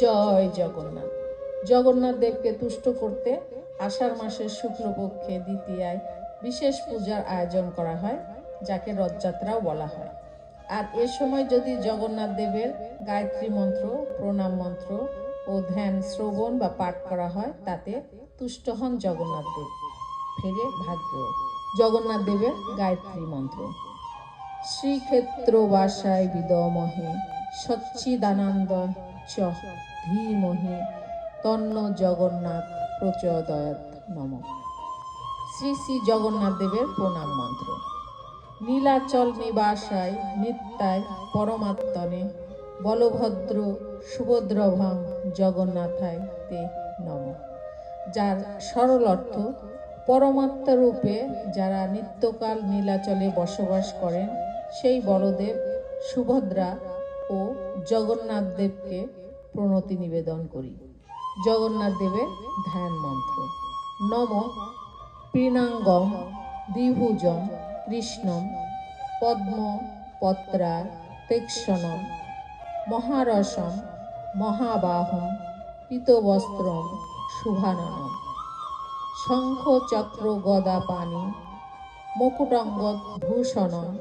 জয় জগন্নাথ। জগন্নাথ দেবকে তুষ্ট করতে আষাঢ় মাসের শুক্লপক্ষে দ্বিতীয়ায় বিশেষ পূজার আয়োজন করা হয়, যাকে রথযাত্রাও বলা হয়। আর এ সময় যদি জগন্নাথ দেবের গায়ত্রী মন্ত্র, প্রণাম মন্ত্র ও ধ্যান শ্রবণ বা পাঠ করা হয়, তাতে তুষ্ট হন জগন্নাথ দেব। ফেরে ভাগ্য, জগন্নাথ দেবের গায়ত্রী মন্ত্র। শ্রীক্ষেত্র বাসায় বিদমহে সচ্চিদানন্দ চ ধীমহি তন্ন জগন্নাথ প্রচোদয়াত নম। শ্রী শ্রী জগন্নাথ দেবের প্রণাম মন্ত্র। নীলাচল নিবাসায় নিত্যায় পরমাত্মনে বলভদ্র সুভদ্রভং জগন্নাথায় তে নম। যার সরল অর্থ, পরমাত্মা রূপে যারা নিত্যকাল নীলাচলে বসবাস করেন, সেই বলদেব সুভদ্রা ও জগন্নাথ দেবকে প্রণতি নিবেদন করি। জগন্নাথ দেবের ধ্যান মন্ত্র। নম পীনাঙ্গম দ্বিভুজম কৃষ্ণম পদ্ম পত্রা তেক্ষণম মহারসম মহাবাহম পীতবস্ত্রম শুভাননম। শঙ্খ চক্র গদা পানি মুকুটঙ্গদ ভূষণম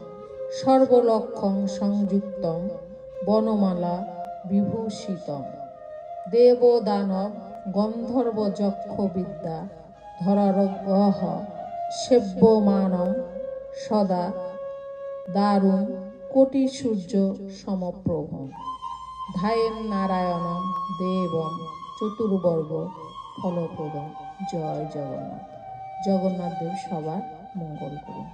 সর্বলক্ষং সংযুক্তম বনমালা বিভূষিতম। দেব দানব গন্ধর্ব যক্ষ বিদ্যা ধরারগ্রহ সেব্যমানম সদা দারুণ কোটি সূর্য সমপ্রভ। ধায়েন নারায়ণম দেবম চতুর্বর্গ ফলপ্রদম। জয় জগন্নাথ। জগন্নাথ দেব সবার মঙ্গল করুন।